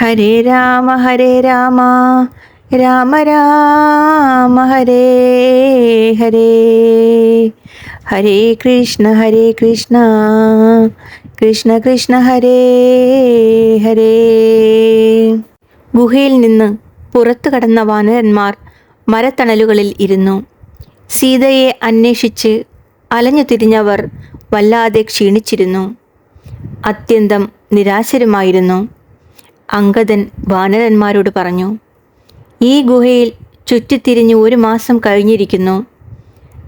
ഹരേ രാമ ഹരേ രാമ. രാമ രാമ ഹരേ ഹരേ. ഹരേ കൃഷ്ണ ഹരേ കൃഷ്ണ. കൃഷ്ണ കൃഷ്ണ ഹരേ ഹരേ. ഗുഹയിൽ നിന്ന് പുറത്തു കടന്ന വാനരന്മാർ മരത്തണലുകളിൽ ഇരുന്നു. സീതയെ അന്വേഷിച്ച് അലഞ്ഞു തിരിഞ്ഞവർ വല്ലാതെ ക്ഷീണിച്ചിരുന്നു. അത്യന്തം നിരാശരുമായിരുന്നു. അങ്കദൻ വാനരന്മാരോട് പറഞ്ഞു ഈ ഗുഹയിൽ ചുറ്റിത്തിരിഞ്ഞ് ഒരു മാസം കഴിഞ്ഞിരിക്കുന്നു.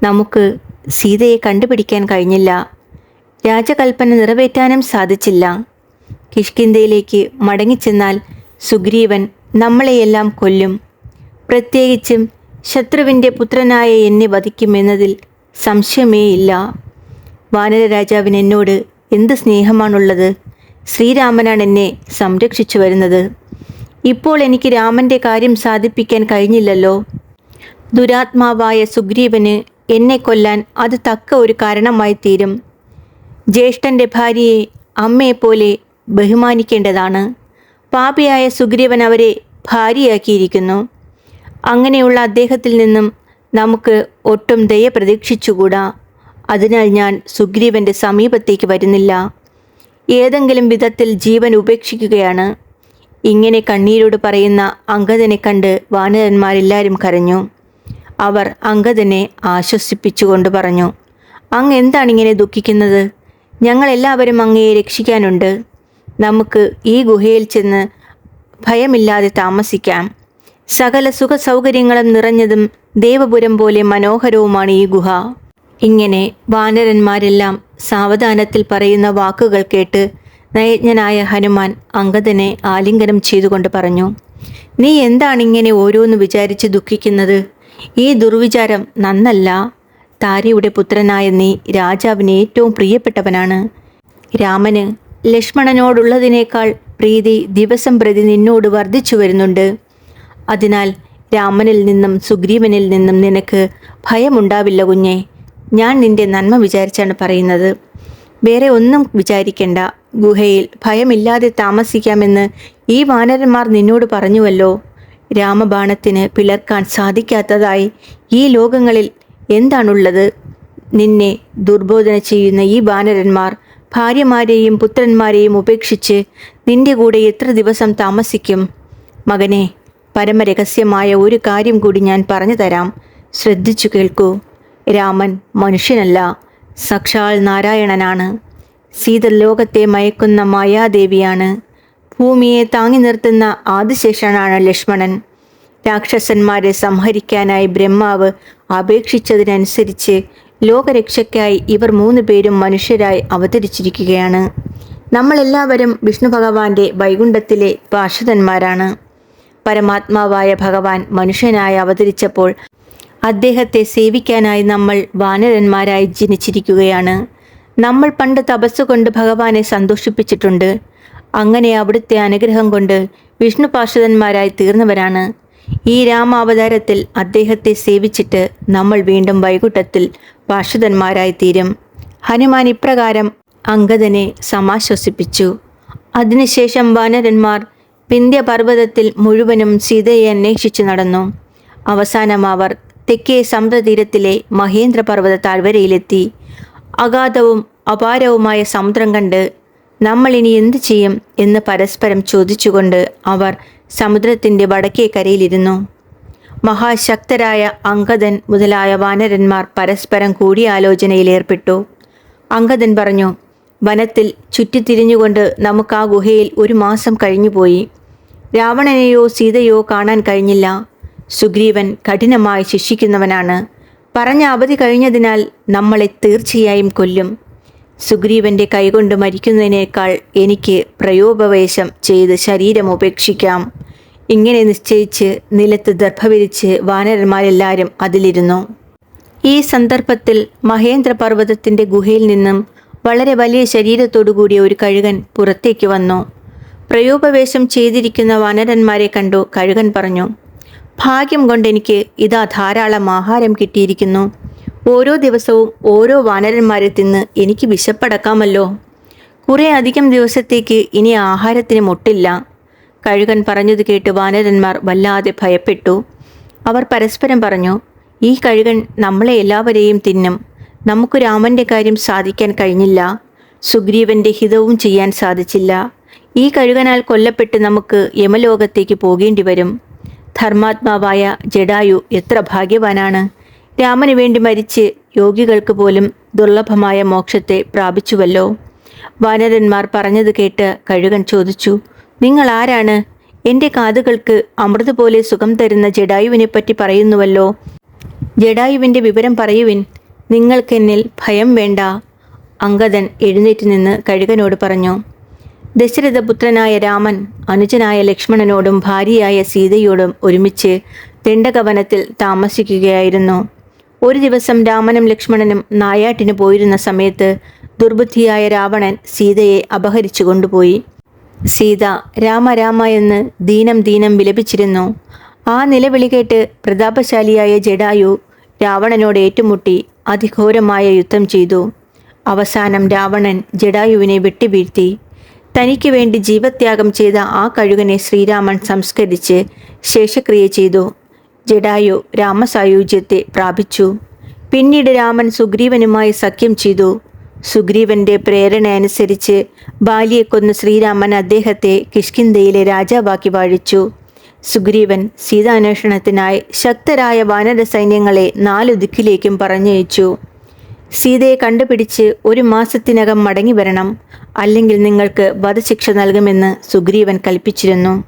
നമുക്ക് സീതയെ കണ്ടുപിടിക്കാൻ കഴിഞ്ഞില്ല. രാജകൽപ്പന നിറവേറ്റാനും സാധിച്ചില്ല. കിഷ്കിന്തയിലേക്ക് മടങ്ങിച്ചെന്നാൽ സുഗ്രീവൻ നമ്മളെയെല്ലാം കൊല്ലും. പ്രത്യേകിച്ചും ശത്രുവിന്റെ പുത്രനായ എന്നെ വധിക്കുമെന്നതിൽ സംശയമേയില്ല. വാനര രാജാവിന് എന്നോട് എന്ത് സ്നേഹമാണുള്ളത്? ശ്രീരാമനാണ് എന്നെ സംരക്ഷിച്ചു വരുന്നത്. ഇപ്പോൾ എനിക്ക് രാമന്റെ കാര്യം സാധിപ്പിക്കാൻ കഴിഞ്ഞില്ലല്ലോ. ദുരാത്മാവായ സുഗ്രീവന് എന്നെ കൊല്ലാൻ അത് തക്ക ഒരു കാരണമായി തീരും. ജ്യേഷ്ഠന്റെ ഭാര്യയെ അമ്മയെപ്പോലെ ബഹുമാനിക്കേണ്ടതാണ്. പാപിയായ സുഗ്രീവൻ അവരെ ഭാര്യയാക്കിയിരിക്കുന്നു. അങ്ങനെയുള്ള അദ്ദേഹത്തിൽ നിന്നും നമുക്ക് ഒട്ടും ദയ പ്രതീക്ഷിച്ചുകൂടാ. അതിനാൽ ഞാൻ സുഗ്രീവന്റെ സമീപത്തേക്ക് വരുന്നില്ല. ഏതെങ്കിലും വിധത്തിൽ ജീവൻ ഉപേക്ഷിക്കുകയാണ്. ഇങ്ങനെ കണ്ണീരോട് പറയുന്ന അങ്കദനെ കണ്ട് വാനരന്മാരെല്ലാവരും കരഞ്ഞു. അവർ അങ്കദനെ ആശ്വസിപ്പിച്ചുകൊണ്ട് പറഞ്ഞു അങ്ങ് എന്താണ് ഇങ്ങനെ ദുഃഖിക്കുന്നത് ഞങ്ങളെല്ലാവരും അങ്ങയെ രക്ഷിക്കാനുണ്ട്. നമുക്ക് ഈ ഗുഹയിൽ ചെന്ന് ഭയമില്ലാതെ താമസിക്കാം. സകല സുഖ സൗകര്യങ്ങളും നിറഞ്ഞതും ദേവപുരം പോലെ മനോഹരവുമാണ് ഈ ഗുഹ. ഇങ്ങനെ വാനരന്മാരെല്ലാം സാവധാനത്തിൽ പറയുന്ന വാക്കുകൾ കേട്ട് നയജ്ഞനായ ഹനുമാൻ അങ്കദനെ ആലിംഗനം ചെയ്തുകൊണ്ട് പറഞ്ഞു നീ എന്താണിങ്ങനെ ഓരോന്ന് വിചാരിച്ച് ദുഃഖിക്കുന്നത്? ഈ ദുർവിചാരം നന്നല്ല. താരയുടെ പുത്രനായ നീ രാജാവിന് ഏറ്റവും പ്രിയപ്പെട്ടവനാണ്. രാമന് ലക്ഷ്മണനോടുള്ളതിനേക്കാൾ പ്രീതി ദിവസം പ്രതി നിന്നോട് വർദ്ധിച്ചു വരുന്നുണ്ട്. അതിനാൽ രാമനിൽ നിന്നും സുഗ്രീവനിൽ നിന്നും നിനക്ക് ഭയമുണ്ടാവില്ല കുഞ്ഞെ. ഞാൻ നിന്റെ നന്മ വിചാരിച്ചാണ് പറയുന്നത്. വേറെ ഒന്നും വിചാരിക്കേണ്ട. ഗുഹയിൽ ഭയമില്ലാതെ താമസിക്കാമെന്ന് ഈ വാനരന്മാർ നിന്നോട് പറഞ്ഞുവല്ലോ. രാമബാണത്തിന് പിളർക്കാൻ സാധിക്കാത്തതായി ഈ ലോകങ്ങളിൽ എന്താണുള്ളത്? നിന്നെ ദുർബോധന ചെയ്യുന്ന ഈ വാനരന്മാർ ഭാര്യമാരെയും പുത്രന്മാരെയും ഉപേക്ഷിച്ച് നിന്റെ കൂടെ എത്ര ദിവസം താമസിക്കും? മകനെ പരമരഹസ്യമായ ഒരു കാര്യം കൂടി ഞാൻ പറഞ്ഞു തരാം. ശ്രദ്ധിച്ചു കേൾക്കൂ. രാമൻ മനുഷ്യനല്ല. സാക്ഷാൽ നാരായണനാണ്. സീത ലോകത്തെ മയക്കുന്ന മായാദേവിയാണ്. ഭൂമിയെ താങ്ങി നിർത്തുന്ന ആദിശേഷനാണ് ലക്ഷ്മണൻ. രാക്ഷസന്മാരെ സംഹരിക്കാനായി ബ്രഹ്മാവ് അപേക്ഷിച്ചതിനനുസരിച്ച് ലോകരക്ഷയ്ക്കായി ഇവർ മൂന്ന് പേരും മനുഷ്യരായി അവതരിച്ചിരിക്കുകയാണ്. നമ്മളെല്ലാവരും വിഷ്ണു ഭഗവാന്റെ വൈകുണ്ഠത്തിലെ പാർഷദന്മാരാണ് പരമാത്മാവായ ഭഗവാൻ മനുഷ്യനായി അവതരിച്ചപ്പോൾ അദ്ദേഹത്തെ സേവിക്കാനായി നമ്മൾ വാനരന്മാരായി ജനിച്ചിരിക്കുകയാണ്. നമ്മൾ പണ്ട് തപസ് കൊണ്ട് ഭഗവാനെ സന്തോഷിപ്പിച്ചിട്ടുണ്ട്. അങ്ങനെ അവിടുത്തെ അനുഗ്രഹം കൊണ്ട് വിഷ്ണു പാർഷദന്മാരായി തീർന്നവരാണ്. ഈ രാമാവതാരത്തിൽ അദ്ദേഹത്തെ സേവിച്ചിട്ട് നമ്മൾ വീണ്ടും വൈകുട്ടത്തിൽ പാർഷദന്മാരായി തീരും. ഹനുമാൻ ഇപ്രകാരം അങ്കദനെ സമാശ്വസിപ്പിച്ചു. അതിനുശേഷം വാനരന്മാർ വിന്ധ്യപർവതത്തിൽ മുഴുവനും സീതയെ അന്വേഷിച്ചു നടന്നു. അവസാനം അവർ തെക്കേ സമുദ്രതീരത്തിലെ മഹേന്ദ്ര പർവത താഴ്വരയിലെത്തി അഗാധവും അപാരവുമായ സമുദ്രം കണ്ട് നമ്മൾ ഇനി എന്തു ചെയ്യും എന്ന് പരസ്പരം ചോദിച്ചുകൊണ്ട് അവർ സമുദ്രത്തിന്റെ വടക്കേ കരയിലിരുന്നു. മഹാശക്തരായ അങ്കദൻ മുതലായ വാനരന്മാർ പരസ്പരം കൂടിയാലോചനയിലേർപ്പെട്ടു. അങ്കദൻ പറഞ്ഞു വനത്തിൽ ചുറ്റിത്തിരിഞ്ഞുകൊണ്ട് നമുക്ക് ആ ഗുഹയിൽ ഒരു മാസം കഴിഞ്ഞുപോയി. രാവണനെയോ സീതയോ കാണാൻ കഴിഞ്ഞില്ല. സുഗ്രീവൻ കഠിനമായി ശിക്ഷിക്കുന്നവനാണ്. പറഞ്ഞ അവധി കഴിഞ്ഞതിനാൽ നമ്മളെ തീർച്ചയായും കൊല്ലും. സുഗ്രീവന്റെ കൈകൊണ്ട് മരിക്കുന്നതിനേക്കാൾ എനിക്ക് പ്രയോപവേശം ചെയ്ത് ശരീരം ഉപേക്ഷിക്കാം. ഇങ്ങനെ നിശ്ചയിച്ച് നിലത്ത് ദർഭവിരിച്ച് വാനരന്മാരെല്ലാവരും അതിലിരുന്നു. ഈ സന്ദർഭത്തിൽ മഹേന്ദ്ര പർവതത്തിന്റെ ഗുഹയിൽ നിന്നും വളരെ വലിയ ശരീരത്തോടുകൂടിയ ഒരു കഴുകൻ പുറത്തേക്ക് വന്നു. പ്രയോപവേശം ചെയ്തിരിക്കുന്ന വാനരന്മാരെ കണ്ടു കഴുകൻ പറഞ്ഞു ഭാഗ്യം കൊണ്ട് എനിക്ക് ഇതാ ധാരാളം ആഹാരം കിട്ടിയിരിക്കുന്നു. ഓരോ ദിവസവും ഓരോ വാനരന്മാരെ തിന്ന് എനിക്ക് വിശപ്പടക്കാമല്ലോ. കുറേ അധികം ദിവസത്തേക്ക് ഇനി ആഹാരത്തിന് മുട്ടില്ല. കഴുകൻ പറഞ്ഞത് കേട്ട് വാനരന്മാർ വല്ലാതെ ഭയപ്പെട്ടു. അവർ പരസ്പരം പറഞ്ഞു ഈ കഴുകൻ നമ്മളെ എല്ലാവരെയും തിന്നും. നമുക്ക് രാമന്റെ കാര്യം സാധിക്കാൻ കഴിഞ്ഞില്ല. സുഗ്രീവന്റെ ഹിതവും ചെയ്യാൻ സാധിച്ചില്ല. ഈ കഴുകനാൽ കൊല്ലപ്പെട്ട് നമുക്ക് യമലോകത്തേക്ക് പോകേണ്ടി വരും. ധർമാത്മാവായ ജഡായു എത്ര ഭാഗ്യവാനാണ്? രാമന് വേണ്ടി മരിച്ച് യോഗികൾക്ക് പോലും ദുർലഭമായ മോക്ഷത്തെ പ്രാപിച്ചുവല്ലോ. വാനരന്മാർ പറഞ്ഞത് കേട്ട് കഴുകൻ ചോദിച്ചു നിങ്ങൾ ആരാണ്? എന്റെ കാതുകൾക്ക് അമൃത് പോലെ സുഖം തരുന്ന ജഡായുവിനെ പറ്റി പറയുന്നുവല്ലോ. ജഡായുവിന്റെ വിവരം പറയുവിൻ. നിങ്ങൾക്കെന്നിൽ ഭയം വേണ്ട അങ്കദൻ എഴുന്നേറ്റ് നിന്ന് കഴുകനോട് പറഞ്ഞു. ദശരഥപുത്രനായ രാമൻ അനുജനായ ലക്ഷ്മണനോടും ഭാര്യയായ സീതയോടും ഒരുമിച്ച് ദണ്ഡകവനത്തിൽ താമസിക്കുകയായിരുന്നു. ഒരു ദിവസം രാമനും ലക്ഷ്മണനും നായാട്ടിന് പോയിരുന്ന സമയത്ത് ദുർബുദ്ധിയായ രാവണൻ സീതയെ അപഹരിച്ചു കൊണ്ടുപോയി. സീത രാമ രാമ എന്ന് ദീനം ദീനം വിലപിച്ചിരുന്നു. ആ നിലവിളി കേട്ട് പ്രതാപശാലിയായ ജഡായു രാവണനോട് ഏറ്റുമുട്ടി അതിഘോരമായ യുദ്ധം ചെയ്തു. അവസാനം രാവണൻ ജഡായുവിനെ വെട്ടിവീഴ്ത്തി. തനിക്ക് വേണ്ടി ജീവത്യാഗം ചെയ്ത ആ കഴുകനെ ശ്രീരാമൻ സംസ്കരിച്ച് ശേഷക്രിയ ചെയ്തു. ജഡായു രാമസായുജ്യത്തെ പ്രാപിച്ചു. പിന്നീട് രാമൻ സുഗ്രീവനുമായി സഖ്യം ചെയ്തു. സുഗ്രീവന്റെ പ്രേരണ അനുസരിച്ച് ബാലിയെ കൊന്ന് ശ്രീരാമൻ അദ്ദേഹത്തെ കിഷ്കിന്ധയിലെ രാജാവാക്കി വാഴിച്ചു. സുഗ്രീവൻ സീതാന്വേഷണത്തിനായി ശക്തരായ വാനര സൈന്യങ്ങളെ നാലു ദിക്കിലേക്കും പറഞ്ഞയച്ചു. സീതയെ കണ്ടുപിടിച്ച് ഒരു മാസത്തിനകം മടങ്ങി വരണം. അല്ലെങ്കിൽ നിങ്ങൾക്ക് വധശിക്ഷ നൽകുമെന്ന് സുഗ്രീവൻ കൽപ്പിച്ചിരുന്നു.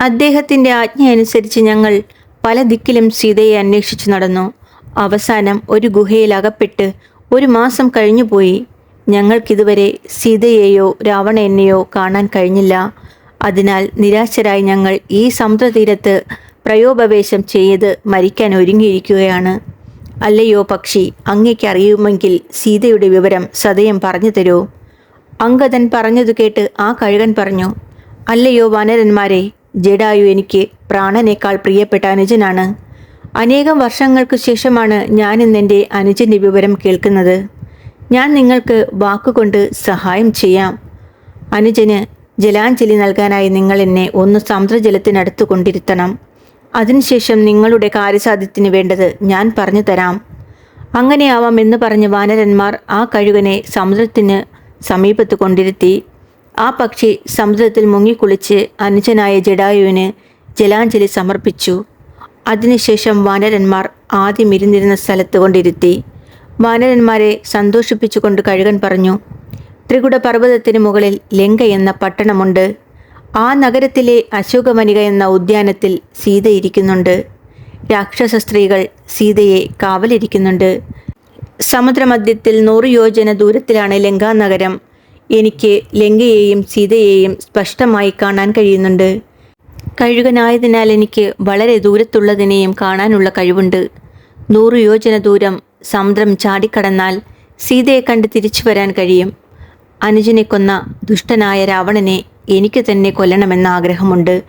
അദ്ദേഹത്തിന്റെ ആജ്ഞ അനുസരിച്ച് ഞങ്ങൾ പല ദിക്കിലും സീതയെ അന്വേഷിച്ചു നടന്നു. അവസാനം ഒരു ഗുഹയിൽ അകപ്പെട്ട് ഒരു മാസം കഴിഞ്ഞുപോയി ഞങ്ങൾക്കിതുവരെ സീതയെയോ രാവണനെയോ കാണാൻ കഴിഞ്ഞില്ല. അതിനാൽ നിരാശരായി ഞങ്ങൾ ഈ സമുദ്രതീരത്ത് പ്രയോപവേശം ചെയ്ത് മരിക്കാൻ ഒരുങ്ങിയിരിക്കുകയാണ്. അല്ലയോ പക്ഷി അങ്ങയ്ക്ക് അറിയുമെങ്കിൽ സീതയുടെ വിവരം സതയം പറഞ്ഞു തരൂ. അങ്കദൻ പറഞ്ഞതു കേട്ട് ആ കഴുകൻ പറഞ്ഞു അല്ലയോ വനരന്മാരെ ജഡായു എനിക്ക് പ്രാണനേക്കാൾ പ്രിയപ്പെട്ട അനുജനാണ്. അനേകം വർഷങ്ങൾക്ക് ശേഷമാണ് ഞാൻ ഇന്നെന്റെ അനുജന്റെ വിവരം കേൾക്കുന്നത്. ഞാൻ നിങ്ങൾക്ക് വാക്കുകൊണ്ട് സഹായം ചെയ്യാം. അനുജന് ജലാഞ്ജലി നൽകാനായി നിങ്ങൾ എന്നെ ഒന്ന് സമുദ്രജലത്തിനടുത്ത് കൊണ്ടിരുത്തണം. അതിനുശേഷം നിങ്ങളുടെ കാര്യസാധ്യത്തിന് വേണ്ടത് ഞാൻ പറഞ്ഞു തരാം. അങ്ങനെയാവാം എന്ന് പറഞ്ഞ് വാനരന്മാർ ആ കഴുകനെ സമുദ്രത്തിന് സമീപത്ത് കൊണ്ടിരുത്തി. ആ പക്ഷി സമുദ്രത്തിൽ മുങ്ങിക്കുളിച്ച് അനുജനായ ജഡായുവിന് ജലാഞ്ജലി സമർപ്പിച്ചു. അതിനുശേഷം വാനരന്മാർ ആദ്യം ഇരുന്നിരുന്ന സ്ഥലത്ത് കൊണ്ടിരുത്തി. വാനരന്മാരെ സന്തോഷിപ്പിച്ചുകൊണ്ട് കഴുകൻ പറഞ്ഞു ത്രികുട പർവതത്തിന് മുകളിൽ ലങ്ക എന്ന പട്ടണമുണ്ട്. ആ നഗരത്തിലെ അശോകമനിക എന്ന ഉദ്യാനത്തിൽ സീത ഇരിക്കുന്നുണ്ട്. രാക്ഷസ സ്ത്രീകൾ സീതയെ കാവലിരിക്കുന്നുണ്ട്. സമുദ്രമധ്യത്തിൽ നൂറ് യോജന ദൂരത്തിലാണ് ലങ്കാ നഗരം. എനിക്ക് ലങ്കയെയും സീതയെയും സ്പഷ്ടമായി കാണാൻ കഴിയുന്നുണ്ട്. കഴുകനായതിനാൽ എനിക്ക് വളരെ ദൂരത്തുള്ളതിനെയും കാണാനുള്ള കഴിവുണ്ട്. നൂറ് യോജന ദൂരം സമുദ്രം ചാടിക്കടന്നാൽ സീതയെ കണ്ട് തിരിച്ചു വരാൻ കഴിയും. അനുജനെ കൊന്ന ദുഷ്ടനായ രാവണനെ എനിക്ക് തന്നെ കൊല്ലണമെന്ന ആഗ്രഹമുണ്ട്.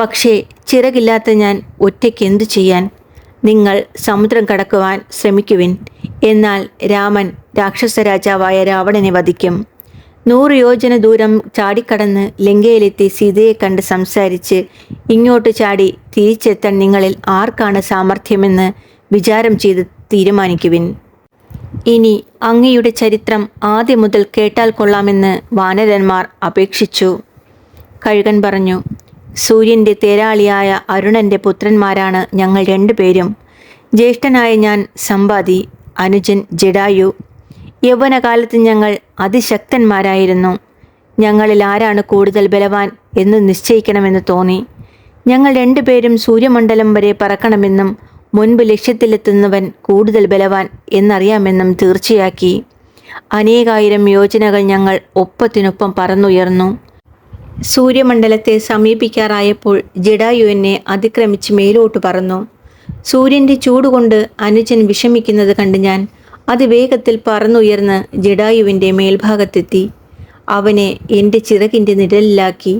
പക്ഷേ ചിറകില്ലാത്ത ഞാൻ ഒറ്റയ്ക്ക് എന്തു ചെയ്യാൻ? നിങ്ങൾ സമുദ്രം കടക്കുവാൻ ശ്രമിക്കുവിൻ. എന്നാൽ രാമൻ രാക്ഷസ രാജാവായ രാവണനെ വധിക്കും. നൂറ് യോജന ദൂരം ചാടിക്കടന്ന് ലങ്കയിലെത്തി സീതയെ കണ്ട് സംസാരിച്ച് ഇങ്ങോട്ട് ചാടി തിരിച്ചെത്താൻ നിങ്ങളിൽ ആർക്കാണ് സാമർഥ്യമെന്ന് വിചാരം ചെയ്ത് തീരുമാനിക്കുവിൻ. ഇനി അങ്ങയുടെ ചരിത്രം ആദ്യം മുതൽ കേട്ടാൽ കൊള്ളാമെന്ന് വാനരന്മാർ അപേക്ഷിച്ചു. കഴുകൻ പറഞ്ഞു സൂര്യന്റെ തേരാളിയായ അരുണന്റെ പുത്രന്മാരാണ് ഞങ്ങൾ രണ്ടുപേരും. ജ്യേഷ്ഠനായ ഞാൻ സമ്പാദി അനുജൻ ജഡായു. യൗവനകാലത്ത് ഞങ്ങൾ അതിശക്തന്മാരായിരുന്നു. ഞങ്ങളിൽ ആരാണ് കൂടുതൽ ബലവാൻ എന്ന് നിശ്ചയിക്കണമെന്ന് തോന്നി. ഞങ്ങൾ രണ്ടുപേരും സൂര്യമണ്ഡലം വരെ പറക്കണമെന്നും മുൻപ് ലക്ഷ്യത്തിലെത്തുന്നവൻ കൂടുതൽ ബലവാൻ എന്നറിയാമെന്നും തീർച്ചയാക്കി. അനേകായിരം യോജനകൾ ഞങ്ങൾ ഒപ്പത്തിനൊപ്പം പറന്നുയർന്നു. സൂര്യമണ്ഡലത്തെ സമീപിക്കാറായപ്പോൾ ജഡായു എന്നെ അതിക്രമിച്ച് മേലോട്ട് പറന്നു. സൂര്യന്റെ ചൂടുകൊണ്ട് അനുജൻ വിഷമിക്കുന്നത് കണ്ട് ഞാൻ അതിവേഗത്തിൽ പറന്നുയർന്ന് ജഡായുവിന്റെ മേൽഭാഗത്തെത്തി. അവനെ എന്റെ ചിറകിന്റെ നിഴലിലാക്കി.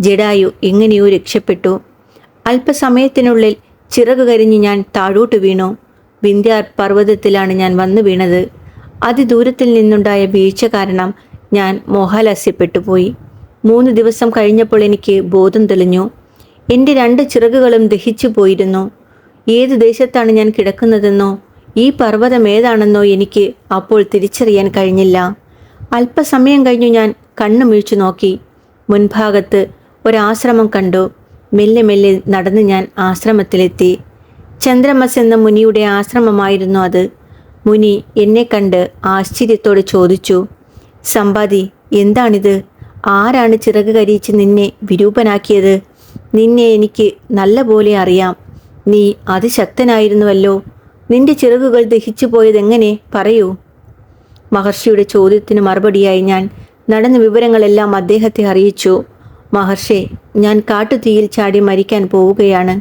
ജഡായു എങ്ങനെയോ രക്ഷപ്പെട്ടു. അല്പസമയത്തിനുള്ളിൽ ചിറക് കരിഞ്ഞ് ഞാൻ താഴോട്ട് വീണു. വിന്ധ്യാർ പർവതത്തിലാണ് ഞാൻ വന്നു വീണത്. അതിദൂരത്തിൽ നിന്നുണ്ടായ വീഴ്ച കാരണം ഞാൻ മോഹാലസ്യപ്പെട്ടുപോയി. മൂന്ന് ദിവസം കഴിഞ്ഞപ്പോൾ എനിക്ക് ബോധം തെളിഞ്ഞു. എന്റെ രണ്ട് ചിറകുകളും ദഹിച്ചു പോയിരുന്നു. ഏത് ദേശത്താണ് ഞാൻ കിടക്കുന്നതെന്നോ ഈ പർവതം ഏതാണെന്നോ എനിക്ക് അപ്പോൾ തിരിച്ചറിയാൻ കഴിഞ്ഞില്ല. അല്പസമയം കഴിഞ്ഞു ഞാൻ കണ്ണു മിഴിച്ചു നോക്കി. മുൻഭാഗത്ത് ഒരാശ്രമം കണ്ടു. മെല്ലെ മെല്ലെ നടന്ന് ഞാൻ ആശ്രമത്തിലെത്തി. ചന്ദ്രമസ് എന്ന മുനിയുടെ ആശ്രമമായിരുന്നു അത്. മുനി എന്നെ കണ്ട് ആശ്ചര്യത്തോടെ ചോദിച്ചു സമ്പാദി എന്താണിത്? ആരാണ് ചിറക് കരിയിച്ച് നിന്നെ വിരൂപനാക്കിയത്? നിന്നെ എനിക്ക് നല്ല പോലെ അറിയാം. നീ അതിശക്തനായിരുന്നുവല്ലോ. നിന്റെ ചിറകുകൾ ദഹിച്ചു പോയതെങ്ങനെ? പറയൂ. മഹർഷിയുടെ ചോദ്യത്തിന് മറുപടിയായി ഞാൻ നടന്ന വിവരങ്ങളെല്ലാം അദ്ദേഹത്തെ അറിയിച്ചു. മഹർഷേ ഞാൻ കാട്ടുതീയിൽ ചാടി മരിക്കാൻ പോവുകയാണ്.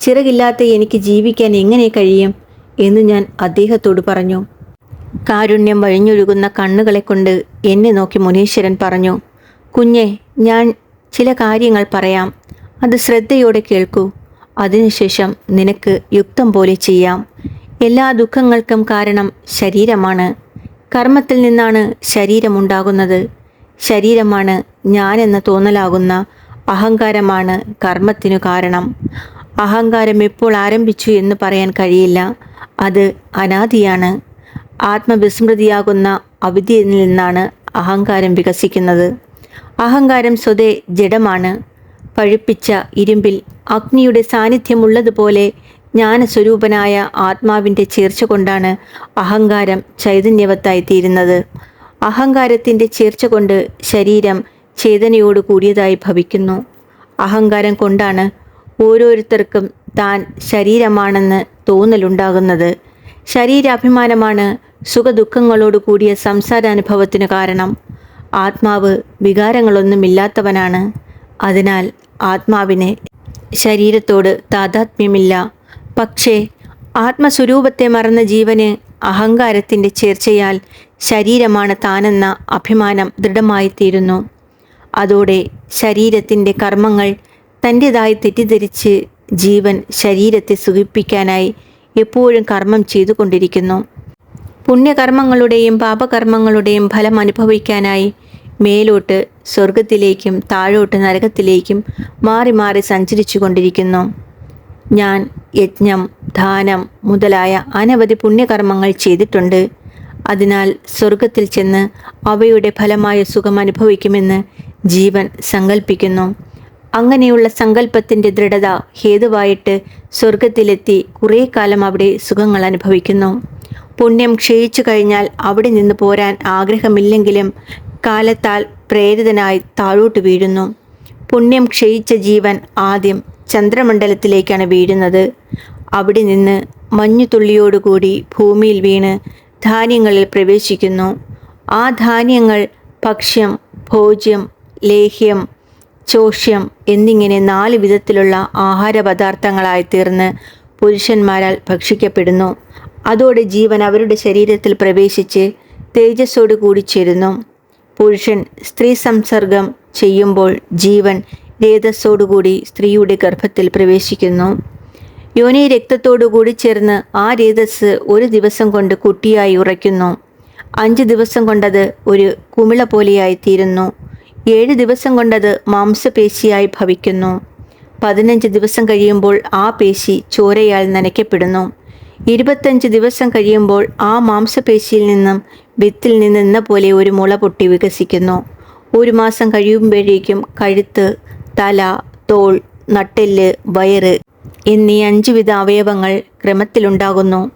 ചിറകില്ലാത്ത എനിക്ക് ജീവിക്കാൻ എങ്ങനെ കഴിയും? എന്ന് ഞാൻ അദ്ദേഹത്തോട് പറഞ്ഞു. കാരുണ്യം വഴിഞ്ഞൊഴുകുന്ന കണ്ണുകളെ കൊണ്ട് എന്നെ നോക്കി മുനീശ്വരൻ പറഞ്ഞു കുഞ്ഞെ ഞാൻ ചില കാര്യങ്ങൾ പറയാം. അത് ശ്രദ്ധയോടെ കേൾക്കൂ. അതിനുശേഷം നിനക്ക് യുക്തം പോലെ ചെയ്യാം. എല്ലാ ദുഃഖങ്ങൾക്കും കാരണം ശരീരമാണ്. കർമ്മത്തിൽ നിന്നാണ് ശരീരമുണ്ടാകുന്നത്. ശരീരമാണ് ഞാൻ എന്ന് തോന്നലാകുന്ന അഹങ്കാരമാണ് കർമ്മത്തിനു കാരണം. അഹങ്കാരം എപ്പോൾ ആരംഭിച്ചു എന്ന് പറയാൻ കഴിയില്ല. അത് അനാദിയാണ്. ആത്മവിസ്മൃതിയാകുന്ന അവിദ്യയിൽ നിന്നാണ് അഹങ്കാരം വികസിക്കുന്നത്. അഹങ്കാരം സ്വതേ ജഡമാണ്. പഴുപ്പിച്ച ഇരുമ്പിൽ അഗ്നിയുടെ സാന്നിധ്യമുള്ളതുപോലെ ജ്ഞാനസ്വരൂപനായ ആത്മാവിന്റെ ചേർച്ച കൊണ്ടാണ് അഹങ്കാരം ചൈതന്യവത്തായിത്തീരുന്നത് അഹങ്കാരത്തിന്റെ ചേർച്ച കൊണ്ട് ശരീരം ചേതനയോട് കൂടിയതായി ഭവിക്കുന്നു. അഹങ്കാരം കൊണ്ടാണ് ഓരോരുത്തർക്കും താൻ ശരീരമാണെന്ന് തോന്നലുണ്ടാകുന്നത്. ശരീരാഭിമാനമാണ് സുഖദുഃഖങ്ങളോട് കൂടിയ സംസാരാനുഭവത്തിന് കാരണം. ആത്മാവ് വികാരങ്ങളൊന്നുമില്ലാത്തവനാണ്. അതിനാൽ ആത്മാവിന് ശരീരത്തോട് താതാത്മ്യമില്ല. പക്ഷേ ആത്മസ്വരൂപത്തെ മറന്ന ജീവന് അഹങ്കാരത്തിന്റെ ചേർച്ചയാൽ ശരീരമാണ് താനെന്ന അഭിമാനം ദൃഢമായിത്തീരുന്നു. അതോടെ ശരീരത്തിന്റെ കർമ്മങ്ങൾ തന്റെതായി തെറ്റിദ്ധരിച്ച് ജീവൻ ശരീരത്തെ സുഖിപ്പിക്കാനായി എപ്പോഴും കർമ്മം ചെയ്തുകൊണ്ടിരിക്കുന്നു. പുണ്യകർമ്മങ്ങളുടെയും പാപകർമ്മങ്ങളുടെയും ഫലം അനുഭവിക്കാനായി മേലോട്ട് സ്വർഗത്തിലേക്കും താഴോട്ട് നരകത്തിലേക്കും മാറി മാറി സഞ്ചരിച്ചു കൊണ്ടിരിക്കുന്നു ഞാൻ യജ്ഞം ദാനം മുതലായ അനവധി പുണ്യകർമ്മങ്ങൾ ചെയ്തിട്ടുണ്ട്. അതിനാൽ സ്വർഗത്തിൽ ചെന്ന് അവയുടെ ഫലമായ സുഖം അനുഭവിക്കുമെന്ന് ജീവൻ സങ്കല്പിക്കുന്നു അങ്ങനെയുള്ള സങ്കല്പത്തിന്റെ ദൃഢത ഹേതുവായിട്ട് സ്വർഗത്തിലെത്തി കുറേ കാലം അവിടെ സുഖങ്ങൾ അനുഭവിക്കുന്നു. പുണ്യം ക്ഷയിച്ചു കഴിഞ്ഞാൽ അവിടെ നിന്ന് പോരാൻ ആഗ്രഹമില്ലെങ്കിലും കാലത്താൽ പ്രേരിതനായി താഴോട്ട് വീഴുന്നു. പുണ്യം ക്ഷയിച്ച ജീവൻ ആദ്യം ചന്ദ്രമണ്ഡലത്തിലേക്കാണ് വീഴുന്നത്. അവിടെ നിന്ന് മഞ്ഞുതുള്ളിയോടുകൂടി ഭൂമിയിൽ വീണ് ധാന്യങ്ങളിൽ പ്രവേശിക്കുന്നു. ആ ധാന്യങ്ങൾ ഭക്ഷ്യം ഭോജ്യം ലേഹ്യം ചോഷ്യം എന്നിങ്ങനെ നാല് വിധത്തിലുള്ള ആഹാര പദാർത്ഥങ്ങളായി തീർന്ന് പുരുഷന്മാരാൽ ഭക്ഷിക്കപ്പെടുന്നു. അതോടെ ജീവൻ അവരുടെ ശരീരത്തിൽ പ്രവേശിച്ച് തേജസ്സോട് കൂടി ചേരുന്നു. പുരുഷൻ സ്ത്രീ സംസർഗം ചെയ്യുമ്പോൾ ജീവൻ രേതസ്സോടുകൂടി സ്ത്രീയുടെ ഗർഭത്തിൽ പ്രവേശിക്കുന്നു. യോനി രക്തത്തോടുകൂടി ചേർന്ന് ആ രേതസ് ഒരു ദിവസം കൊണ്ട് കുട്ടിയായി ഉറയ്ക്കുന്നു. അഞ്ച് ദിവസം കൊണ്ടത് ഒരു കുമിള പോലെയായി തീരുന്നു. ഏഴ് ദിവസം കൊണ്ടത് മാംസപേശിയായി ഭവിക്കുന്നു. പതിനഞ്ച് ദിവസം കഴിയുമ്പോൾ ആ പേശി ചോരയാൽ നനയ്ക്കപ്പെടുന്നു. ഇരുപത്തഞ്ച് ദിവസം കഴിയുമ്പോൾ ആ മാംസപേശിയിൽ നിന്നും വിത്തിൽ നിന്നെന്ന പോലെ ഒരു മുള പൊട്ടി വികസിക്കുന്നു. ഒരു മാസം കഴിയുമ്പോഴേക്കും കഴുത്ത് തല തോൾ നട്ടെല്ല് വയറ് എന്നീ അഞ്ചുവിധ അവയവങ്ങൾ ക്രമത്തിലുണ്ടാകുന്നു.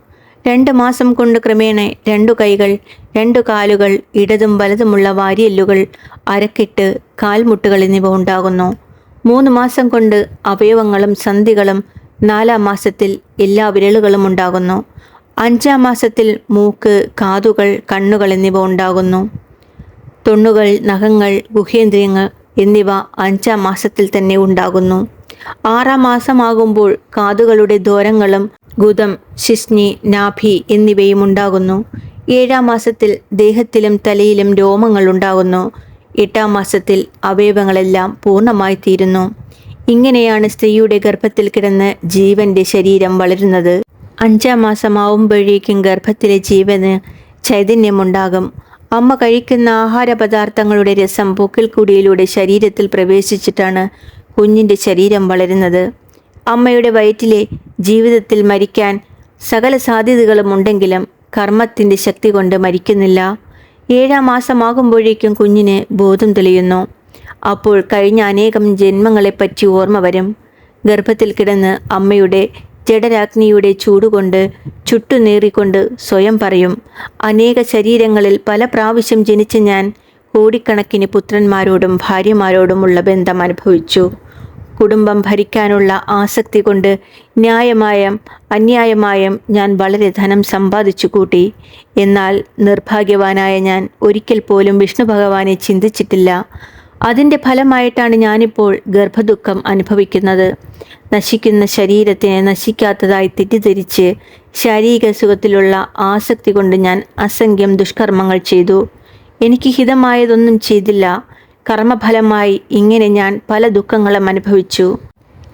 രണ്ട് മാസം കൊണ്ട് ക്രമേണ രണ്ടു കൈകൾ രണ്ടു കാലുകൾ ഇടതും വലതുമുള്ള വാരിയെല്ലുകൾ അരക്കിട്ട് കാൽമുട്ടുകൾ എന്നിവ ഉണ്ടാകുന്നു. മൂന്ന് മാസം കൊണ്ട് അവയവങ്ങളും സന്ധികളും നാലാം മാസത്തിൽ എല്ലാ വിരലുകളും ഉണ്ടാകുന്നു. അഞ്ചാം മാസത്തിൽ മൂക്ക് കാതുകൾ കണ്ണുകൾ എന്നിവ ഉണ്ടാകുന്നു. തൊണ്ണുകൾ നഖങ്ങൾ ഗുഹേന്ദ്രിയങ്ങൾ എന്നിവ അഞ്ചാം മാസത്തിൽ തന്നെ ഉണ്ടാകുന്നു. ആറാം മാസമാകുമ്പോൾ കാതുകളുടെ ദ്വാരങ്ങളും ഗുദം ശിസ്നി നാഭി എന്നിവയും ഉണ്ടാകുന്നു ഏഴാം മാസത്തിൽ ദേഹത്തിലും തലയിലും രോമങ്ങൾ ഉണ്ടാകുന്നു. എട്ടാം മാസത്തിൽ അവയവങ്ങളെല്ലാം പൂർണമായി തീരുന്നു ഇങ്ങനെയാണ് സ്ത്രീയുടെ ഗർഭത്തിൽ കിടന്ന് ജീവന്റെ ശരീരം വളരുന്നത്. അഞ്ചാം മാസമാവുമ്പോഴേക്കും ഗർഭത്തിലെ ജീവന് ചൈതന്യമുണ്ടാകും. അമ്മ കഴിക്കുന്ന ആഹാരപദാർത്ഥങ്ങളുടെ രസം പൊക്കിൽക്കുടിയിലൂടെ ശരീരത്തിൽ പ്രവേശിച്ചിട്ടാണ് കുഞ്ഞിന്റെ ശരീരം വളരുന്നത്. അമ്മയുടെ വയറ്റിലെ ജീവിതത്തിൽ മരിക്കാൻ സകല സാധ്യതകളും ഉണ്ടെങ്കിലും കർമ്മത്തിന്റെ ശക്തി കൊണ്ട് മരിക്കുന്നില്ല. ഏഴാം മാസമാകുമ്പോഴേക്കും കുഞ്ഞിന് ബോധം തെളിയുന്നു. അപ്പോൾ കഴിഞ്ഞ അനേകം ജന്മങ്ങളെപ്പറ്റി ഓർമ്മ വരും. ഗർഭത്തിൽ കിടന്ന് അമ്മയുടെ ജഡരാഗ്നിയുടെ ചൂടുകൊണ്ട് ചുട്ടുനേറിക്കൊണ്ട് സ്വയം പറയും അനേക ശരീരങ്ങളിൽ പല പ്രാവശ്യം ജനിച്ച ഞാൻ കോടിക്കണക്കിന് പുത്രന്മാരോടും ഭാര്യമാരോടുമുള്ള ബന്ധം അനുഭവിച്ചു. കുടുംബം ഭരിക്കാനുള്ള ആസക്തി കൊണ്ട് ന്യായമായും അന്യായമായും ഞാൻ വളരെ ധനം സമ്പാദിച്ചു കൂട്ടി. എന്നാൽ നിർഭാഗ്യവാനായ ഞാൻ ഒരിക്കൽ പോലും വിഷ്ണു ഭഗവാനെ ചിന്തിച്ചിട്ടില്ല. അതിന്റെ ഫലമായിട്ടാണ് ഞാനിപ്പോൾ ഗർഭദുഃഖം അനുഭവിക്കുന്നത്. നശിക്കുന്ന ശരീരത്തിനെ നശിക്കാത്തതായി തെറ്റിദ്ധരിച്ച് ശാരീരിക സുഖത്തിലുള്ള ആസക്തി കൊണ്ട് ഞാൻ അസംഖ്യം ദുഷ്കർമ്മങ്ങൾ ചെയ്തു. എനിക്ക് ഹിതമായതൊന്നും ചെയ്തില്ല. കർമ്മഫലമായി ഇങ്ങനെ ഞാൻ പല ദുഃഖങ്ങളും അനുഭവിച്ചു.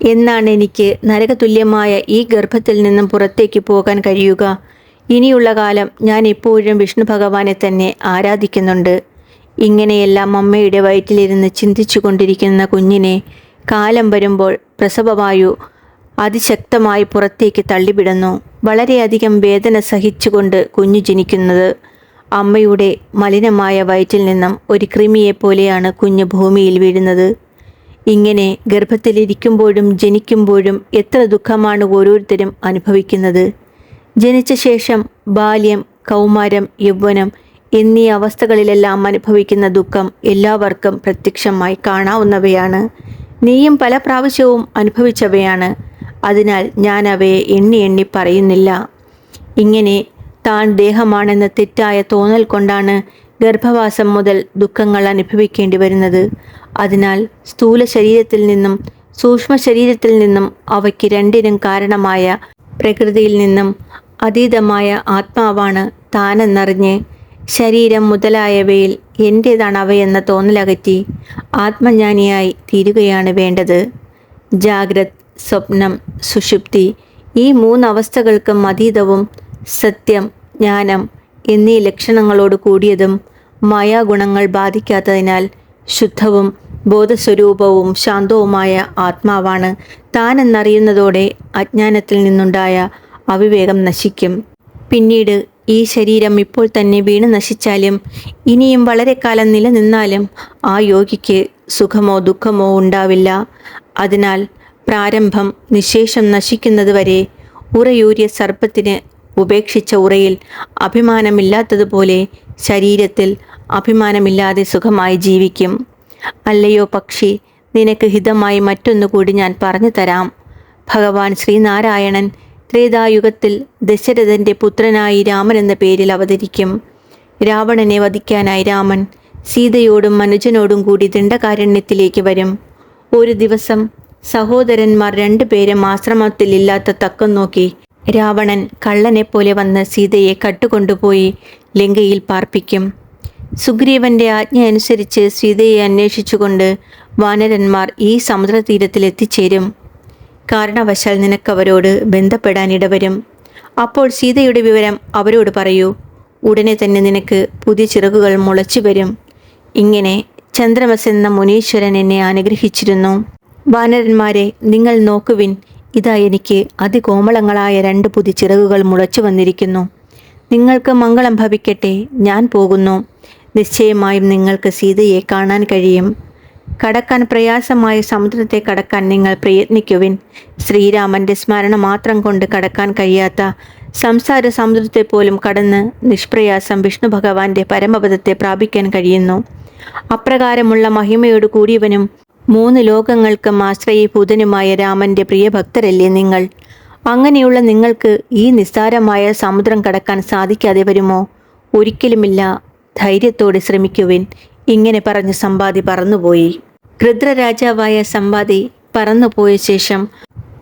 എന്നാണ് എനിക്ക് നരകതുല്യമായ ഈ ഗർഭത്തിൽ നിന്നും പുറത്തേക്ക് പോകാൻ കഴിയുക. ഇനിയുള്ള കാലം ഞാൻ എപ്പോഴും വിഷ്ണു ഭഗവാനെ തന്നെ ആരാധിക്കുന്നുണ്ട്. ഇങ്ങനെയെല്ലാം അമ്മയുടെ വയറ്റിലിരുന്ന് ചിന്തിച്ചു കൊണ്ടിരിക്കുന്ന കുഞ്ഞിനെ കാലം വരുമ്പോൾ പ്രസവവായു അതിശക്തമായി പുറത്തേക്ക് തള്ളിവിടുന്നു. വളരെയധികം വേദന സഹിച്ചുകൊണ്ട് കുഞ്ഞു ജനിക്കുന്നത്. അമ്മയുടെ മലിനമായ വയറ്റിൽ നിന്നും ഒരു കൃമിയെപ്പോലെയാണ് കുഞ്ഞ് ഭൂമിയിൽ വീഴുന്നത്. ഇങ്ങനെ ഗർഭത്തിലിരിക്കുമ്പോഴും ജനിക്കുമ്പോഴും എത്ര ദുഃഖമാണ് ഓരോരുത്തരും അനുഭവിക്കുന്നത്. ജനിച്ച ശേഷം ബാല്യം കൗമാരം യൗവനം എന്നീ അവസ്ഥകളിലെല്ലാം അനുഭവിക്കുന്ന ദുഃഖം എല്ലാവർക്കും പ്രത്യക്ഷമായി കാണാവുന്നവയാണ്. നീയും പല പ്രാവശ്യവും അനുഭവിച്ചവയാണ്. അതിനാൽ ഞാൻ അവയെ എണ്ണി എണ്ണി പറയുന്നില്ല. ഇങ്ങനെ താൻ ദേഹമാണെന്ന തെറ്റായ തോന്നൽ കൊണ്ടാണ് ഗർഭവാസം മുതൽ ദുഃഖങ്ങൾ അനുഭവിക്കേണ്ടി വരുന്നത്. അതിനാൽ സ്ഥൂല ശരീരത്തിൽ നിന്നും സൂക്ഷ്മ ശരീരത്തിൽ നിന്നും അവയ്ക്ക് രണ്ടിനും കാരണമായ പ്രകൃതിയിൽ നിന്നും അതീതമായ ആത്മാവാണ് താനെന്നറിഞ്ഞ് ശരീരം മുതലായവയിൽ എന്റേതാണ് അവയെന്ന തോന്നലകറ്റി ആത്മജ്ഞാനിയായി തീരുകയാണ് വേണ്ടത്. ജാഗ്രത് സ്വപ്നം സുഷുപ്തി ഈ മൂന്നവസ്ഥകൾക്കും അതീതവും സത്യം ജ്ഞാനം എന്നീ ലക്ഷണങ്ങളോട് കൂടിയതും മായാഗുണങ്ങൾ ബാധിക്കാത്തതിനാൽ ശുദ്ധവും ബോധസ്വരൂപവും ശാന്തവുമായ ആത്മാവാണ്. താനെന്നറിയുന്നതോടെ അജ്ഞാനത്തിൽ നിന്നുണ്ടായ അവിവേകം നശിക്കും. പിന്നീട് ഈ ശരീരം ഇപ്പോൾ തന്നെ വീണ് നശിച്ചാലും ഇനിയും വളരെ കാലം നിലനിന്നാലും ആ യോഗിക്ക് സുഖമോ ദുഃഖമോ ഉണ്ടാവില്ല. അതിനാൽ പ്രാരംഭം നിശേഷം നശിക്കുന്നതുവരെ ഉറയൂരിയ സർപ്പത്തിന് ഉപേക്ഷിച്ച ഉറയിൽ അഭിമാനമില്ലാത്തതുപോലെ ശരീരത്തിൽ അഭിമാനമില്ലാതെ സുഖമായി ജീവിക്കും. അല്ലയോ പക്ഷി നിനക്ക് ഹിതമായി മറ്റൊന്നുകൂടി ഞാൻ പറഞ്ഞു തരാം. ഭഗവാൻ ശ്രീനാരായണൻ ത്രേതായുഗത്തിൽ ദശരഥന്റെ പുത്രനായി രാമൻ എന്ന പേരിൽ അവതരിക്കും. രാവണനെ വധിക്കാനായി രാമൻ സീതയോടും മനുജനോടും കൂടി ദണ്ഡകാരണ്യത്തിലേക്ക് വരും. ഒരു ദിവസം സഹോദരന്മാർ രണ്ടുപേരും ആശ്രമത്തിലില്ലാത്ത തക്കം നോക്കി രാവണൻ കള്ളനെപ്പോലെ വന്ന് സീതയെ കട്ടുകൊണ്ടുപോയി ലങ്കയിൽ പാർപ്പിക്കും. സുഗ്രീവന്റെ ആജ്ഞ അനുസരിച്ച് സീതയെ അന്വേഷിച്ചുകൊണ്ട് വാനരന്മാർ ഈ സമുദ്രതീരത്തിൽ എത്തിച്ചേരും കാരണവശാൽ നിനക്കവരോട് ബന്ധപ്പെടാൻ ഇടവരും അപ്പോൾ സീതയുടെ വിവരം അവരോട് പറയൂ. ഉടനെ തന്നെ നിനക്ക് പുതിയ ചിറകുകൾ മുളച്ചു വരും. ഇങ്ങനെ ചന്ദ്രമസ് എന്ന മുനീശ്വരൻ എന്നെ അനുഗ്രഹിച്ചിരുന്നു. വാനരന്മാരെ നിങ്ങൾ നോക്കുവിൻ. ഇതാ എനിക്ക് അതികോമളങ്ങളായ രണ്ട് പുതിച്ചിറകുകൾ മുളച്ചു വന്നിരിക്കുന്നു. നിങ്ങൾക്ക് മംഗളം ഭവിക്കട്ടെ ഞാൻ പോകുന്നു. നിശ്ചയമായും നിങ്ങൾക്ക് സീതയെ കാണാൻ കഴിയും. കടക്കാൻ പ്രയാസമായ സമുദ്രത്തെ കടക്കാൻ നിങ്ങൾ പ്രയത്നിക്കുവിൻ. ശ്രീരാമന്റെ സ്മരണ മാത്രം കൊണ്ട് കടക്കാൻ കഴിയാത്ത സംസാര സമുദ്രത്തെ പോലും കടന്ന് നിഷ്പ്രയാസം വിഷ്ണു ഭഗവാന്റെ പരമപദത്തെ പ്രാപിക്കാൻ കഴിയുന്നു. അപ്രകാരമുള്ള മഹിമയോട് കൂടിയവനും മൂന്ന് ലോകങ്ങൾക്കും ആശ്രയഭൂതനുമായ രാമന്റെ പ്രിയഭക്തരല്ലേ നിങ്ങൾ? അങ്ങനെയുള്ള നിങ്ങൾക്ക് ഈ നിസ്സാരമായ സമുദ്രം കടക്കാൻ സാധിക്കാതെ വരുമോ? ഒരിക്കലുമില്ല. ധൈര്യത്തോടെ ശ്രമിക്കുവിൻ. ഇങ്ങനെ പറഞ്ഞ് സമ്പാദി പറന്നുപോയി. ഗൃദ്രരാജാവായ സമ്പാദി പറന്നുപോയ ശേഷം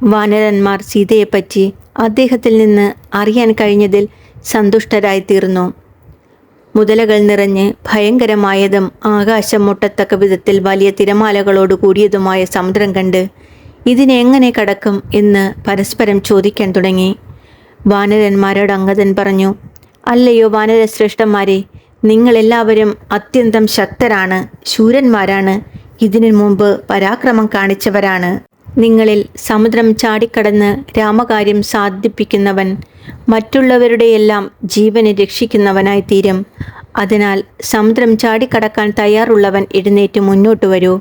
വാനരന്മാർ സീതയെപ്പറ്റി അദ്ദേഹത്തിൽ നിന്ന് അറിയാൻ കഴിഞ്ഞതിൽ സന്തുഷ്ടരായി തീർന്നു മുതലകൾ നിറഞ്ഞ് ഭയങ്കരമായതും ആകാശം മുട്ടത്തക്ക വിധത്തിൽ വലിയ തിരമാലകളോട് കൂടിയതുമായ സമുദ്രം കണ്ട് ഇതിനെ എങ്ങനെ കടക്കും എന്ന് പരസ്പരം ചോദിക്കാൻ തുടങ്ങി. വാനരന്മാരോട് അംഗതൻ പറഞ്ഞു അല്ലയോ വാനരശ്രേഷ്ഠന്മാരെ നിങ്ങളെല്ലാവരും അത്യന്തം ശക്തരാണ് ശൂരന്മാരാണ് ഇതിനു മുമ്പ് പരാക്രമം കാണിച്ചവരാണ്. നിങ്ങളിൽ സമുദ്രം ചാടിക്കടന്ന് രാമകാര്യം സാധിപ്പിക്കുന്നവൻ മറ്റുള്ളവരുടെയെല്ലാം ജീവനെ രക്ഷിക്കുന്നവനായി തീരും അതിനാൽ സമുദ്രം ചാടിക്കടക്കാൻ തയ്യാറുള്ളവൻ എഴുന്നേറ്റ് മുന്നോട്ട് വരൂ.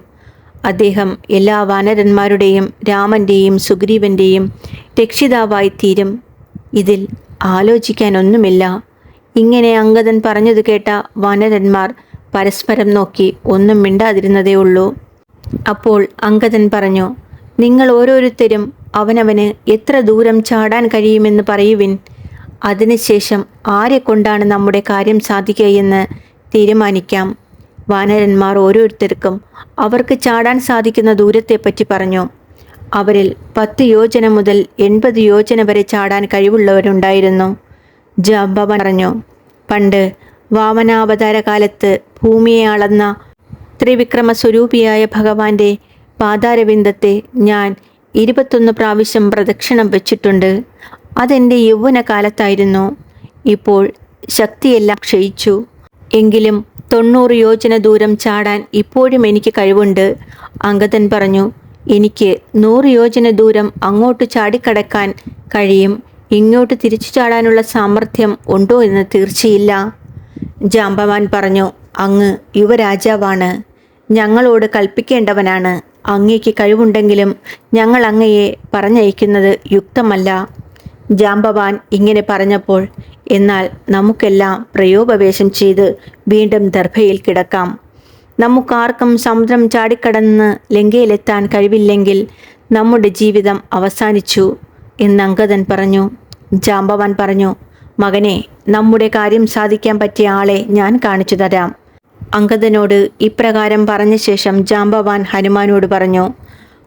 അദ്ദേഹം എല്ലാ വാനരന്മാരുടെയും രാമന്റെയും സുഗ്രീവന്റെയും രക്ഷിതാവായി തീരും ഇതിൽ ആലോചിക്കാനൊന്നുമില്ല. ഇങ്ങനെ അങ്കദൻ പറഞ്ഞത് കേട്ട വാനരന്മാർ പരസ്പരം നോക്കി ഒന്നും മിണ്ടാതിരുന്നതേ ഉള്ളൂ അപ്പോൾ അങ്കദൻ പറഞ്ഞു നിങ്ങൾ ഓരോരുത്തരും അവനവന് എത്ര ദൂരം ചാടാൻ കഴിയുമെന്ന് പറയുവിൻ. അതിനുശേഷം ആരെ കൊണ്ടാണ് നമ്മുടെ കാര്യം സാധിക്കുകയെന്ന് തീരുമാനിക്കാം. വാനരന്മാർ ഓരോരുത്തർക്കും അവർക്ക് ചാടാൻ സാധിക്കുന്ന ദൂരത്തെപ്പറ്റി പറഞ്ഞു. അവരിൽ പത്ത് യോജന മുതൽ എൺപത് യോജന വരെ ചാടാൻ കഴിവുള്ളവരുണ്ടായിരുന്നു. ജാമ്പവൻ പറഞ്ഞു പണ്ട് വാമനാവതാര കാലത്ത് ഭൂമിയെ അളന്ന ത്രിവിക്രമ സ്വരൂപിയായ ഭഗവാന്റെ പാതാരവിന്ദത്തെ ഞാൻ ഇരുപത്തൊന്ന് പ്രാവശ്യം പ്രദക്ഷിണം വെച്ചിട്ടുണ്ട്. അതെന്റെ യൗവനകാലത്തായിരുന്നു. ഇപ്പോൾ ശക്തിയെല്ലാം ക്ഷയിച്ചു. എങ്കിലും തൊണ്ണൂറ് യോജന ദൂരം ചാടാൻ ഇപ്പോഴും എനിക്ക് കഴിവുണ്ട്. അങ്കദൻ പറഞ്ഞു എനിക്ക് നൂറ് യോജന ദൂരം അങ്ങോട്ട് ചാടിക്കടക്കാൻ കഴിയും. ഇങ്ങോട്ട് തിരിച്ചു ചാടാനുള്ള സാമർഥ്യം ഉണ്ടോ എന്ന് തീർച്ചയില്ല. ജാമ്പവാൻ പറഞ്ഞു അങ്ങ് യുവരാജാവാണ്. ഞങ്ങളോട് കൽപ്പിക്കേണ്ടവനാണ്. അങ്ങേക്ക് കഴിവുണ്ടെങ്കിലും ഞങ്ങൾ അങ്ങയെ പറഞ്ഞയക്കുന്നത് യുക്തമല്ല. ജാംബവാൻ ഇങ്ങനെ പറഞ്ഞപ്പോൾ എന്നാൽ നമുക്കെല്ലാം പ്രയോപവേശം ചെയ്ത് വീണ്ടും ദർഭയിൽ കിടക്കാം. നമുക്കാർക്കും സമുദ്രം ചാടിക്കടന്ന് ലങ്കയിലെത്താൻ കഴിവില്ലെങ്കിൽ നമ്മുടെ ജീവിതം അവസാനിച്ചു എന്ന് അങ്കദൻ പറഞ്ഞു. ജാംബവാൻ പറഞ്ഞു മകനെ നമ്മുടെ കാര്യം സാധിക്കാൻ പറ്റിയ ആളെ ഞാൻ കാണിച്ചു തരാം. അങ്കദനോട് ഇപ്രകാരം പറഞ്ഞ ശേഷം ജാംബവാൻ ഹനുമാനോട് പറഞ്ഞു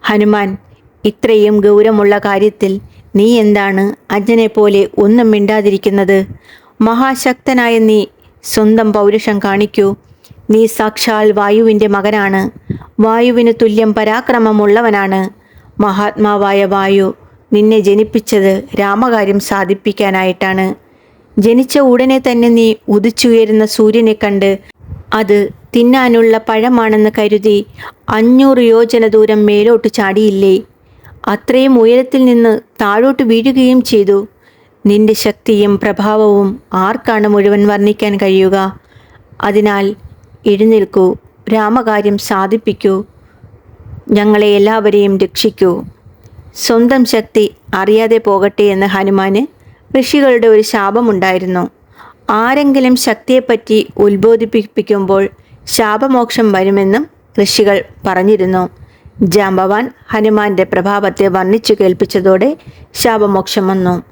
ഹനുമാൻ ഇത്രയും ഗൗരവമുള്ള കാര്യത്തിൽ നീ എന്താണ് അജ്ഞനെപ്പോലെ ഒന്നും മിണ്ടാതിരിക്കുന്നത്? മഹാശക്തനായ നീ സ്വന്തം പൗരുഷം കാണിക്കൂ. നീ സാക്ഷാൽ വായുവിന്റെ മകനാണ്. വായുവിന് തുല്യം പരാക്രമമുള്ളവനാണ്. മഹാത്മാവായ വായു നിന്നെ ജനിപ്പിച്ചത് രാമകാര്യം സാധിപ്പിക്കാനായിട്ടാണ്. ജനിച്ച ഉടനെ തന്നെ നീ ഉദിച്ചുയരുന്ന സൂര്യനെ കണ്ട് അത് തിന്നാനുള്ള പഴമാണെന്ന് കരുതി അഞ്ഞൂറ് യോജന ദൂരം മേലോട്ട് ചാടിയില്ലേ. അത്രയും ഉയരത്തിൽ നിന്ന് താഴോട്ട് വീഴുകയും ചെയ്തു. നിന്റെ ശക്തിയും പ്രഭാവവും ആർക്കാണ് മുഴുവൻ വർണിക്കാൻ കഴിയുക? അതിനാൽ എഴുന്നേൽക്കൂ രാമകാര്യം സാധിപ്പിക്കൂ. ഞങ്ങളെ എല്ലാവരെയും രക്ഷിക്കൂ. സ്വന്തം ശക്തി അറിയാതെ പോകട്ടെ എന്ന് ഹനുമാന് ഋഷികളുടെ ഒരു ശാപമുണ്ടായിരുന്നു. ആരെങ്കിലും ശക്തിയെപ്പറ്റി ഉത്ബോധിപ്പിക്കുമ്പോൾ ശാപമോക്ഷം വരുമെന്നും ഋഷികൾ പറഞ്ഞിരുന്നു. ജാംബവാൻ ഹനുമാന്റെ പ്രഭാവത്തെ വർണിച്ചു കേൾപ്പിച്ചതോടെ ശാപമോക്ഷം വന്നു.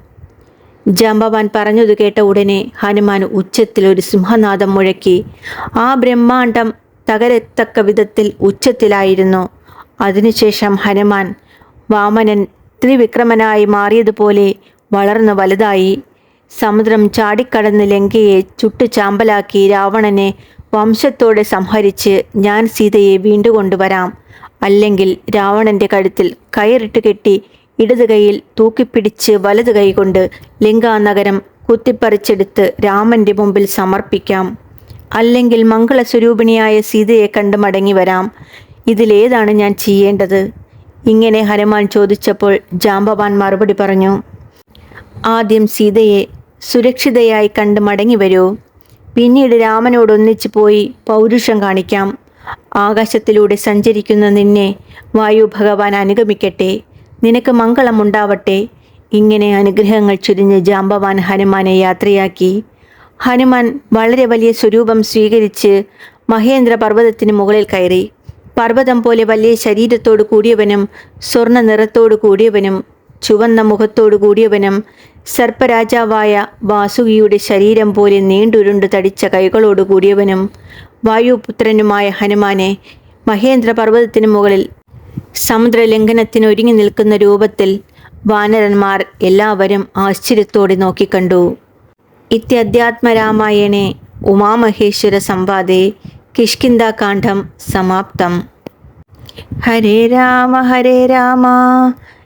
ജാമ്പവാൻ പറഞ്ഞത് കേട്ട ഉടനെ ഹനുമാൻ ഉച്ചത്തിൽ ഒരു സിംഹനാദം മുഴക്കി ആ ബ്രഹ്മാണ്ടം തകരത്തക്ക വിധത്തിൽ ഉച്ചത്തിലായിരുന്നു. അതിനുശേഷം ഹനുമാൻ വാമനൻ ത്രിവിക്രമനായി മാറിയതുപോലെ വളർന്നു വലുതായി. സമുദ്രം ചാടിക്കടന്ന് ലങ്കയെ ചുട്ടു ചാമ്പലാക്കി രാവണനെ വംശത്തോടെ സംഹരിച്ച് ഞാൻ സീതയെ വീണ്ടുകൊണ്ടുവരാം. അല്ലെങ്കിൽ രാവണന്റെ കഴുത്തിൽ കയറിട്ട് കെട്ടി ഇടത് കൈയിൽ തൂക്കിപ്പിടിച്ച് വലത് കൈകൊണ്ട് ലങ്കാനഗരം കുത്തിപ്പറിച്ചെടുത്ത് രാമന്റെ മുമ്പിൽ സമർപ്പിക്കാം. അല്ലെങ്കിൽ മംഗളസ്വരൂപിണിയായ സീതയെ കണ്ട് മടങ്ങി വരാം ഇതിലേതാണ് ഞാൻ ചെയ്യേണ്ടത്? ഇങ്ങനെ ഹനുമാൻ ചോദിച്ചപ്പോൾ ജാമ്പവാൻ മറുപടി പറഞ്ഞു ആദ്യം സീതയെ സുരക്ഷിതയായി കണ്ട് മടങ്ങി വരൂ. പിന്നീട് രാമനോടൊന്നിച്ചു പോയി പൗരുഷം കാണിക്കാം. ആകാശത്തിലൂടെ സഞ്ചരിക്കുന്ന നിന്നെ വായു ഭഗവാൻ അനുഗമിക്കട്ടെ. നിനക്ക് മംഗളമുണ്ടാവട്ടെ ഇങ്ങനെ അനുഗ്രഹങ്ങൾ ചുരിഞ്ഞ് ജാമ്പവാൻ ഹനുമാനെ യാത്രയാക്കി. ഹനുമാൻ വളരെ വലിയ സ്വരൂപം സ്വീകരിച്ച് മഹേന്ദ്ര പർവതത്തിന് മുകളിൽ കയറി. പർവതം പോലെ വലിയ ശരീരത്തോടു കൂടിയവനും സ്വർണ നിറത്തോടു കൂടിയവനും ചുവന്ന മുഖത്തോടു കൂടിയവനും സർപ്പരാജാവായ വാസുകിയുടെ ശരീരം പോലെ നീണ്ടുരുണ്ട് തടിച്ച കൈകളോടു കൂടിയവനും വായുപുത്രനുമായ ഹനുമാനെ മഹേന്ദ്ര പർവതത്തിനു മുകളിൽ സമുദ്രലംഘനത്തിന് ഒരുങ്ങി നിൽക്കുന്ന രൂപത്തിൽ വാനരന്മാർ എല്ലാവരും ആശ്ചര്യത്തോടെ നോക്കിക്കണ്ടു. ഇത്യധ്യാത്മരാമായണേ ഉമാമഹേശ്വര സംവാദേ കിഷ്കിന്ദാകാന്ഡം സമാപ്തം. ഹരേ രാമ ഹരേ രാമ.